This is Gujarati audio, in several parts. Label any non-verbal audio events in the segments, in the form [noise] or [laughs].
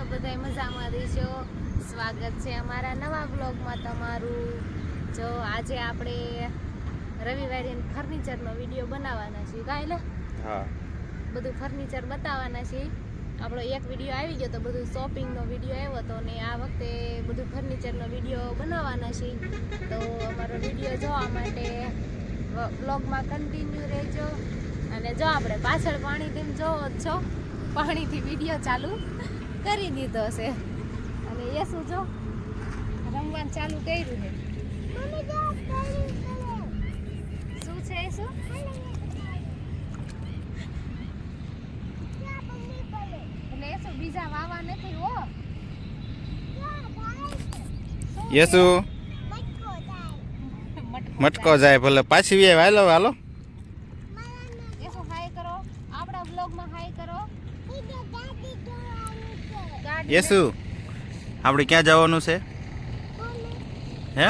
છો બધા મજામાં રહીશો સ્વાગત છે અમારા નવા બ્લોગમાં તમારું. જો આજે આપણે રવિવારે ફર્નિચરનો વીડિયો બનાવવાના છીએ. કાલે હા. બધું ફર્નિચર બતાવવાના છીએ. આપણો એક વીડિયો આવી ગયો તો બધું શોપિંગનો વીડિયો આવ્યો હતો ને આ વખતે બધું ફર્નિચરનો વીડિયો બનાવવાના છીએ. તો અમારો વીડિયો જોવા માટે બ્લોગમાં કન્ટિન્યુ રહેજો. અને જો આપણે પાછળ પાણીથી જોવો જ છો. પાણીથી વીડિયો ચાલુ. કરી દીધો છે. અને એ શું જો? રમવાનું ચાલુ કર્યું છે. શું છે શું? એટલે એ શું બીજા વાવા નથી હો? યસુ. મટકો જાય. ભલે પાછી વાલો હાલો હાલો એ શું હાય કરો આપણા બ્લોગમાં હાય કરો ગાડી યસુ આપણે ક્યાં જવાનું છે? હે?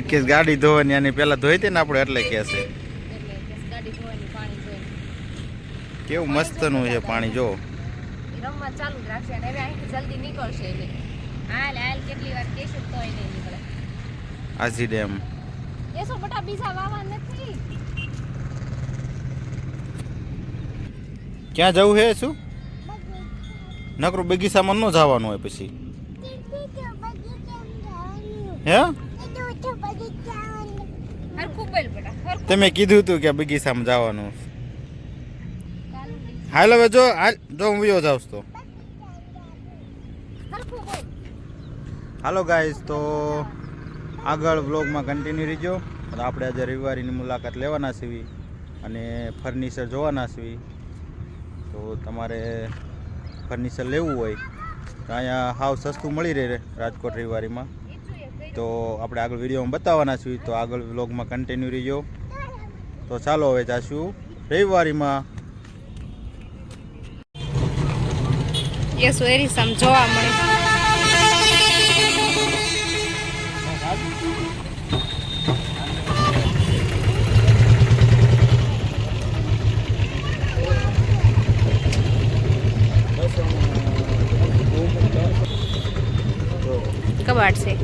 કે ગાડી ધોવાની, આની પહેલાં ધોઈ હતી ને આપણે એટલે કે છે. કેવું મસ્તનું છે પાણી, જો. ચાલુ જ રાખશે આજી ડેમ. ક્યાં જવું છે શું નકરું બગીચામાં ન જવાનું હોય પછી. હે? તમે કીધું હતું કે બગીચામાં જવાનું. હાલ હવે જો, હાલ, જો હું વિયો જાઉં તો. હાલો ગાઈઝ તો આગળ વ્લોગમાં કન્ટિન્યુ રહીજો. આપણે આજે રવિવારીની મુલાકાત લેવાના છીએ. અને ફર્નિચર જોવાના છીએ. તો તમારે ફર્નિચર લેવું હોય, તો અહીંયા હાવ સસ્તું મળી રહે રાજકોટ રવિવારીમાં. તો આપણે આગળ વિડીયોમાં બતાવવાના છીએ, તો આગળ વ્લોગમાં કન્ટિન્યુ રહીજો. તો ચાલો હવે જાશું રવિવારીમાં. યસ વેરી સમ મળે. કબાટ છે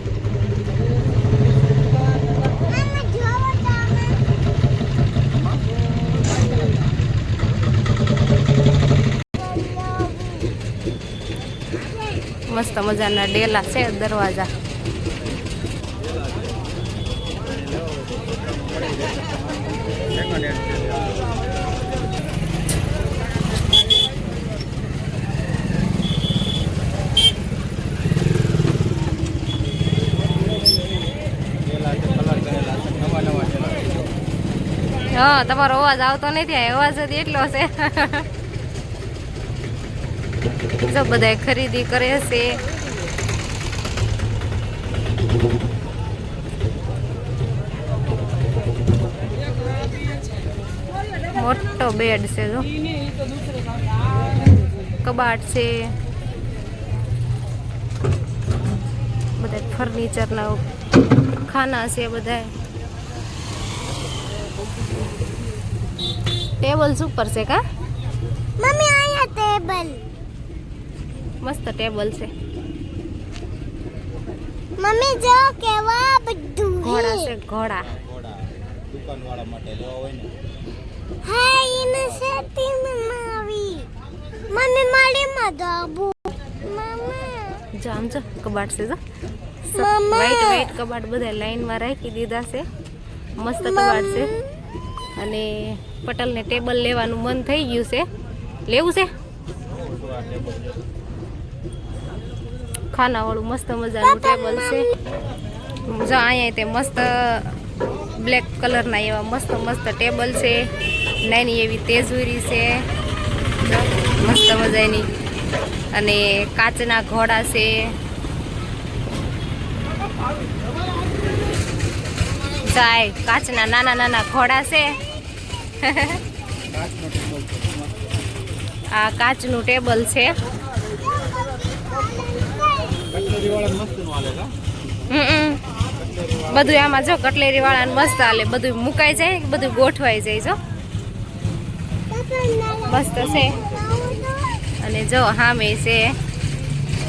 મસ્ત મજાના ડેલા છે દરવાજા. હા, તમારો અવાજ આવતો નથી અવાજ જ એટલો છે. જો બધા ખરીદી કરે છે. મોટો બેડ છે, જો. કબાટ છે. બધા ફર્નિચરના ખાના છે બધા ટેબલ સુપર છે કા? મમ્મી આયા ટેબલ મસ્ત ટેબલ છે. મમ્મી જો કેવા બધું ઘોડા છે ઘોડા. દુકાનવાળા માટે લેવા હોય ને હા એને સેટી માં આવી. મમ્મી મારી માં દાબુ મમ્મા. જો આમ જો કબાટ છે જો. મમ્મા. વ્હાઈટ વ્હાઈટ કબાટ બધા લાઈનમાં રાખી દીધા છે. મસ્ત કબાટ છે. અને પટલને ટેબલ લેવાનું મન થઈ ગયું છે. લેવું છે? ખાનાવાળું મસ્ત મજાનું ટેબલ છે. જો અહીંયા તે મસ્ત બ્લેક કલરના એવા મસ્ત મસ્ત ટેબલ છે. નાની એવી તેજુરી છે. મસ્ત મજાની. અને કાચના ઘોડા છે. કાચના નાના નાના ઘોડા છે. [laughs] આ કાચનું ટેબલ છે. બધું આમાં જો કટલેરી વાળાને મસ્ત હાલે. બધું મુકાઈ જાય બધું ગોઠવાઈ જાય જો. મસ્ત છે. અને જો હામે છે.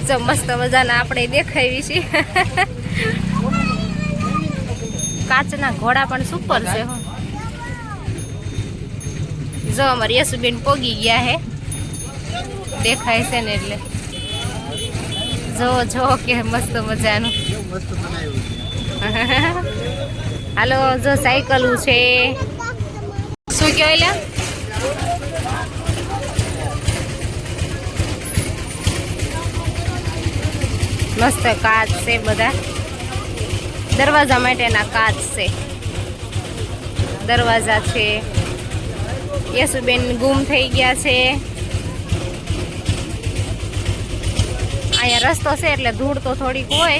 જો મસ્ત મજાના આપણે દેખાવી છે [laughs] કાચના ઘોડા પણ સુપર છે જો અમારી યશુબેન પોગી ગયા હે. દેખાય છે ને એટલે. જો જો કે મસ્ત મજાનું. હાલો જો સાયકલું છે. શું કહેવાય મસ્ત કાચ છે બધા. દરવાજા માટેના કાચ છે. દરવાજા છે. યશુબેન ગુમ થઈ ગયા છે. અહીંયા રસ્તો છે એટલે ધૂળ તો થોડીક હોય.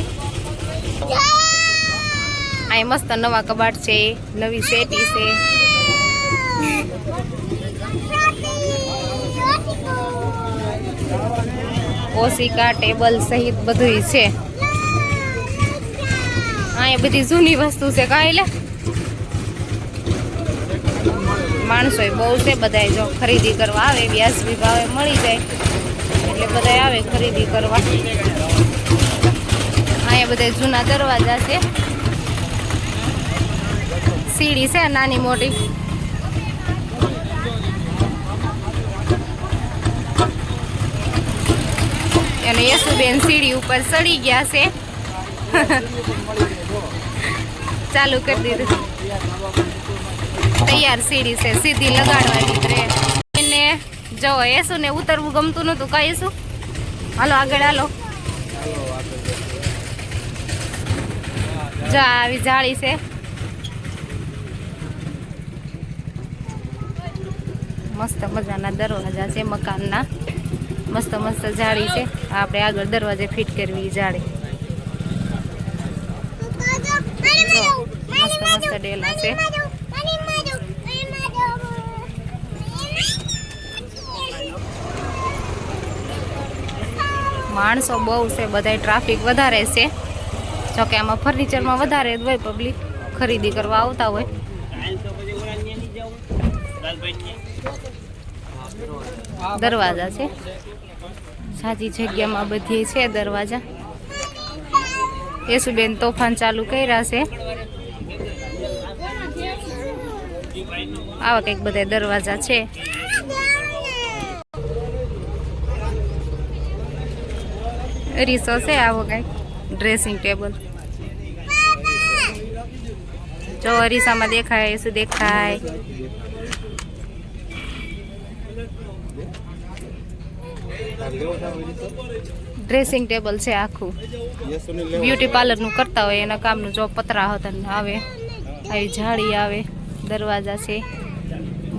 અહીં મસ્ત નવા કબાટ છે, નવી સેટી છે. ઓસિકા ટેબલ સહિત બધું છે. અહીંયા બધી જૂની વસ્તુ છે. કાંઈ લે? માણસો બહુ છે બધા જો ખરીદી કરવા આવે વ્યાજબી ભાવે મળી જાય, એટલે બધા આવે ખરીદી કરવા. અહીંયા બધા જૂના દરવાજા છે. સીડી છે, નાની મોટી. અને યશુબેન સીડી ઉપર ચડી ગયા છે. [laughs] ચાલુ કરી દીધું. તૈયાર સીડી છે સીધી લગાડવાની છે. એને જો એસું ને ઉતરવું ગમતું નતું કહીશું? હાલો આગળ હાલો. જો આવી જાળી છે. મસ્ત મજાના દરવાજા છે મકાનના. મસ્ત મસ્ત જાળી છે. આપણે આગળ દરવાજે ફિટ કરવી જાળી. મસ્ત મસ્ત ડેલા છે. માણસો બહુ છે, બધાય ટ્રાફિક વધારે છે. જોકે આમાં ફર્નિચરમાં વધારે જ હોય પબ્લિક ખરીદી કરવા આવતા હોય. દરવાજા છે. સાચી જગ્યામાં બધી છે દરવાજા. યેસુબેન તોફાન ચાલુ કર્યા છે. આવા કંઈક બધા દરવાજા છે. અરીસો છે આવો કાંઈ. ડ્રેસિંગ ટેબલ જો અરીસામાં દેખાય શું દેખાય? ડ્રેસિંગ ટેબલ છે આખું. બ્યુટી પાર્લરનું કરતા હોય, એના કામનું જો પતરા હતા આવે. આવી જાળી આવે, દરવાજા છે.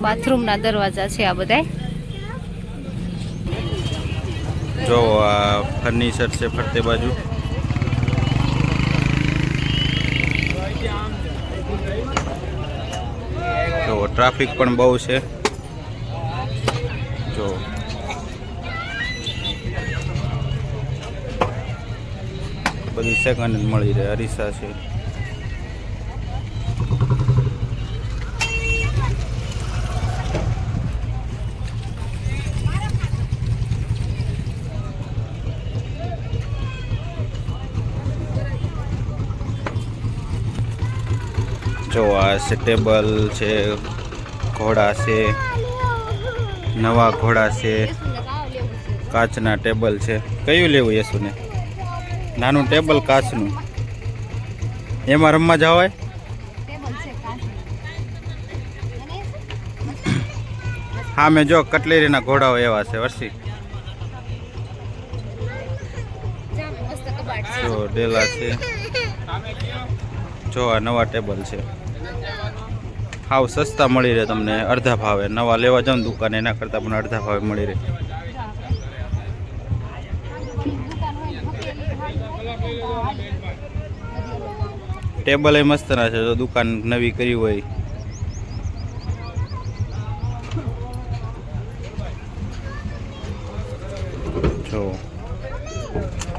બાથરૂમના દરવાજા છે આ બધાય. જો, આ ફર્નિચર છે ફરતે બાજુ. જો ટ્રાફિક પણ બહુ છે. જો. બધી સેકન્ડ મળી રહે, અરીસા છે. જો આ છે, ટેબલ છે, ઘોડા છે, નવા ઘોડા છે, કાચના ટેબલ છે. કયું લેવું યશુને નાનું ટેબલ કાચનું? એમાં રમવા જવાય? હા મેં જો કટલેરીના ઘોડાઓ એવા છે વર્ષી જો, ડેલા છે. જો, આ નવા ટેબલ છે. હાવ સસ્તા મળી રહે તમને, અડધા ભાવે. નવા લેવા જાવ દુકાને, એના કરતાં પણ અડધા ભાવે મળી રહે. ટેબલ એ મસ્ત ના છે, જો દુકાન નવી કરી હોય. જો.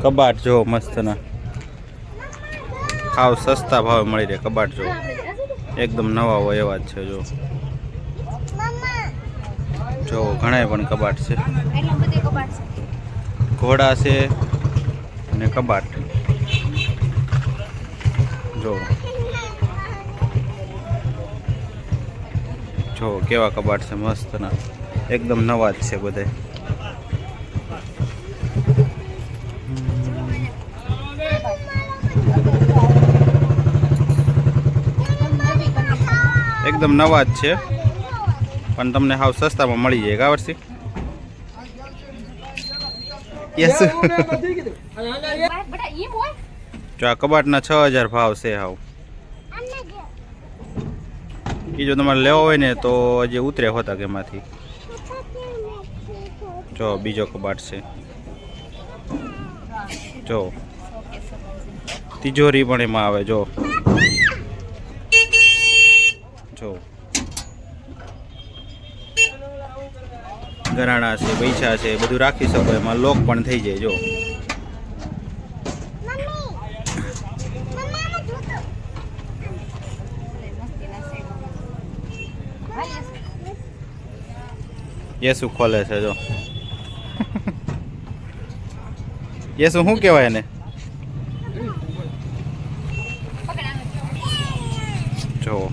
કબાટ જો મસ્ત ના. હાવ સસ્તા ભાવે મળી રહે, કબાટ જો. એકદમ નવા હોય એવા જ છે જો. જો ઘણા પણ કબાટ છે. ઘોડા છે અને કબાટ. જો. જો કેવા કબાટ છે મસ્તના. એકદમ નવા જ છે બધે એકદમ નવા જ છે. પણ તમને હાવ સસ્તામાં મળી જાય કા વર્ષી. યસ. જો આ કબાટના છ હજાર ભાવ છે હાવ. એ જો તમારે લેવો હોય ને તો હજી ઉતરે હોતા કે એમાંથી. જો બીજો કબાટ છે. જો. તિજોરી પણ એમાં આવે, જો. ગરાણા છે, પૈસા છે, બધું રાખી શકો, એમાં લોક પણ થઈ જાય, જો. યેસુ ખોલે છે, જો. યેસુ શું કહેવાય એને? જો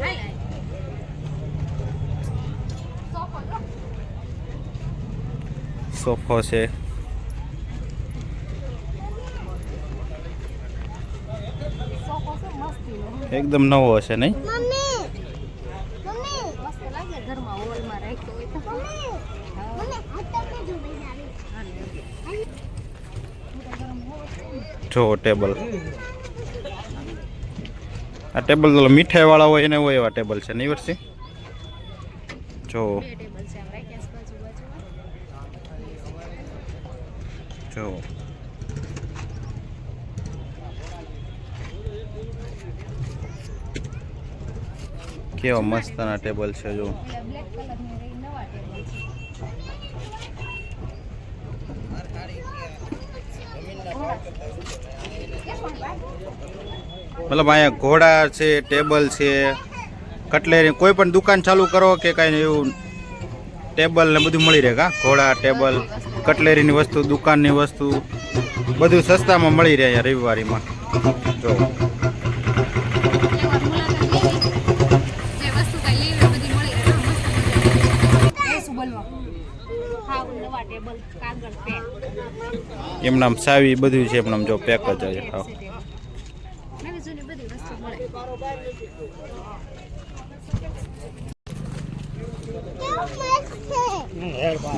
હાલ, હાલ. સોફો જો. સોફો છે. એકદમ નવો હશે નહીં? જો ટેબલ આ ટેબલ મીઠાઈ વાળા હોય એને હોય એવા ટેબલ છે નહીં વર્ષી જો બે ટેબલ છે આમ રાખ્યા છે બાજુ બાજુમાં જો કેવા મસ્તના ટેબલ છે જો મતલબ અહીંયા ઘોડા છે ટેબલ છે કટલેરી કોઈ પણ દુકાન ચાલુ કરો કે કાંઈ એવું ટેબલ ને બધું મળી રહે કા? ઘોડા ટેબલ કટલેરીની વસ્તુ, દુકાનની વસ્તુ, બધું સસ્તામાં મળી રહે રવિવારીમાં. જો એકવાર મુલાકાત લેવી જે વસ્તુ કાંઈ લેવી હોય બધી મળી રહે મસ્ત મજા શું બોલવા હા નવા ટેબલ કાગળ પેન એમનામ સાવી બધું છે એમનામ જો પેક જ છે. છે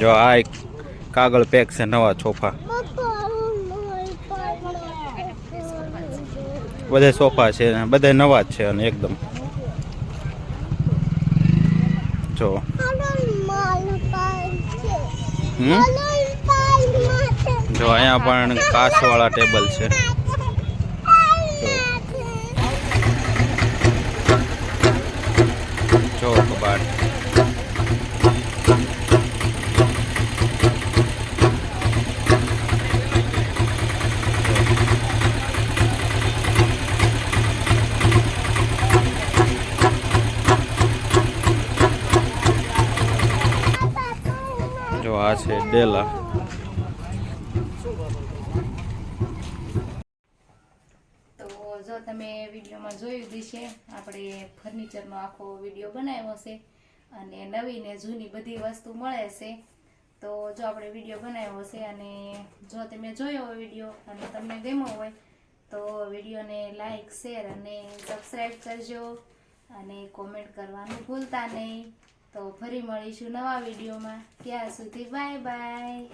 જો આ એક કાગળ પેક છે, નવા સોફા. બધા સોફા છે બધા નવા જ છે, અને એકદમ. જો. જો અહીંયા પણ કાચવાળા ટેબલ છે. જો કબાટ જો આ છે ડેલા તો જો તમે વિડીયોમાં જોયું દીશે આપણે ફર્નિચરનો આખો વીડિયો બનાવ્યો છે અને નવી ને જૂની બધી વસ્તુ મળે છે. તો જો આપણે વીડિયો બનાવ્યો છે અને જો તમે જોયો હોય વીડિયો અને તમને ગમ્યો હોય, તો વિડીયોને લાઈક શેર અને સબસ્ક્રાઈબ કરજો અને કોમેન્ટ કરવાનું ભૂલતા નહીં. તો ફરી મળીશું નવા વિડીયોમાં. ત્યાં સુધી બાય બાય.